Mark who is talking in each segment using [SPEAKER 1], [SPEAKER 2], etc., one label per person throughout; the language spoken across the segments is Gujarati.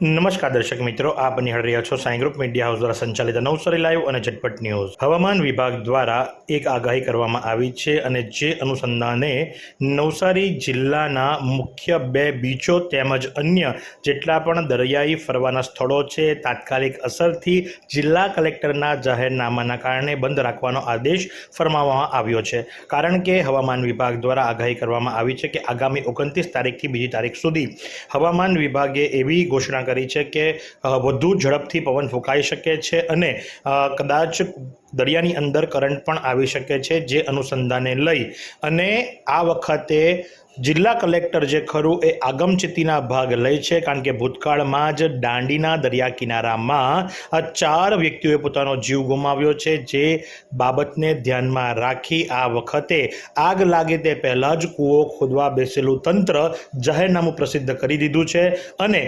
[SPEAKER 1] નમસ્કાર દર્શક મિત્રો, આપ નિહાળ રહ્યા છો સાઈ ગ્રુપ મીડિયા હાઉસ દ્વારા સંચાલિત નવસારી લાઈવ અને ઝટપટ ન્યૂઝ. હવામાન વિભાગ દ્વારા એક આગાહી કરવામાં આવી છે અને જે અનુસંધાને નવસારી જિલ્લાના મુખ્ય બે બીચો તેમજ અન્ય જેટલા પણ દરિયાઈ ફરવાના સ્થળો છે, તાત્કાલિક અસરથી જિલ્લા કલેક્ટરના જાહેરનામાના કારણે બંધ રાખવાનો આદેશ ફરમાવવામાં આવ્યો છે. કારણ કે હવામાન વિભાગ દ્વારા આગાહી કરવામાં આવી છે કે આગામી ઓગણત્રીસ તારીખથી બીજી તારીખ સુધી હવામાન વિભાગે એવી ઘોષણા કરી છે કે વધુ ઝડપથી પવન ફૂંકાઈ શકે છે અને કદાચ દરિયાની અંદર કરંટ પણ આવી શકે છે જે અનુસંધાને લઈ અને આ વખતે જિલ્લા કલેક્ટર જે ખરું એ આગમચેતીના ભાગ લે છે કારણ કે ભૂતકાળમાં જ દાંડીના દરિયા કિનારામાં આ ચાર વ્યક્તિઓએ પોતાનો જીવ ગુમાવ્યો છે જે બાબતને ધ્યાનમાં રાખી આ વખતે આગ લાગે તે પહેલાં જ કૂવો ખોદવા બેસેલું તંત્ર જાહેરનામું પ્રસિદ્ધ કરી દીધું છે અને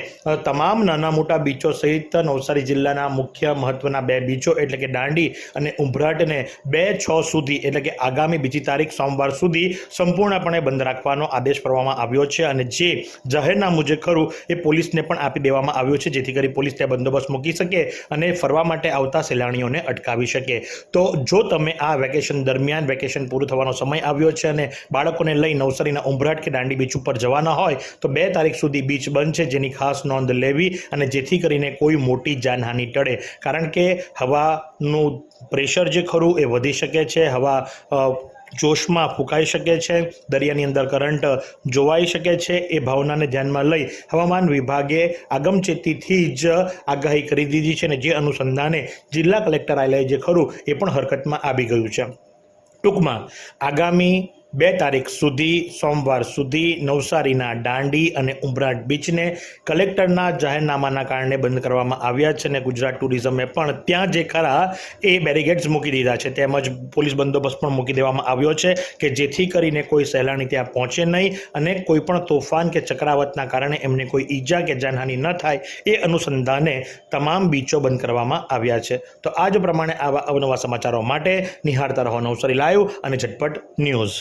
[SPEAKER 1] તમામ નાના મોટા બીચો સહિત નવસારી જિલ્લાના મુખ્ય મહત્ત્વના બે બીચો એટલે કે દાંડી અને ઉંભરાટને બે છ સુધી, એટલે કે આગામી બીજી તારીખ સોમવાર સુધી સંપૂર્ણપણે બંધ રાખવાનો આદેશ કરવામાં આવ્યો છે અને જે જાહેરનામું જે ખરું એ પોલીસને પણ આપી દેવામાં આવ્યું છે, જેથી કરી પોલીસ ત્યાં બંદોબસ્ત મૂકી શકે અને ફરવા માટે આવતા સહેલાણીઓને અટકાવી શકે. તો જો તમે આ વેકેશન દરમિયાન વેકેશન પૂરું થવાનો સમય આવ્યો છે અને બાળકોને લઈ નવસારીના ઉંભરાટ કે દાંડી બીચ ઉપર જવાના હોય, તો બે તારીખ સુધી બીચ બંધ છે, જેની ખાસ નોંધ લેવી અને જેથી કરીને કોઈ મોટી જાનહાનિ ટળે. કારણ કે હવાનું પ્રેશર જે ખરું એ વધી શકે છે, હવા જોશમાં ફૂંકાઈ શકે છે, દરિયાની અંદર કરંટ જોવાઈ શકે છે, એ ભાવનાને ધ્યાનમાં લઈ હવામાન વિભાગે આગમચેતીથી જ આગાહી કરી દીધી છે અને જે અનુસંધાને જિલ્લા કલેક્ટર કલેક્ટરાલય જે ખરું એ પણ હરકતમાં આવી ગયું છે. ટૂંકમાં, આગામી બે તારીખ સુધી, સોમવાર સુધી નવસારીના દાંડી અને ઉમરાટ બીચને કલેક્ટરના જાહેરનામાના કારણે બંધ કરવામાં આવ્યા છે અને ગુજરાત ટુરિઝમે પણ ત્યાં જે ખરા એ બેરિગેટ્સ મૂકી દીધા છે. તેમજ પોલીસ બંદોબસ્ત પણ મૂકી દેવામાં આવ્યો છે કે જેથી કરીને કોઈ સહેલાણી ત્યાં પહોંચે નહીં અને કોઈ પણ તોફાન કે ચક્રાવતના કારણે એમને કોઈ ઈજા કે જાનહાનિ ન થાય એ અનુસંધાને તમામ બીચો બંધ કરવામાં આવ્યા છે. તો આ જ પ્રમાણે આવા અવનવા સમાચારો માટે નિહાળતા રહો નવસારી લાઈવ અને ઝટપટ ન્યૂઝ.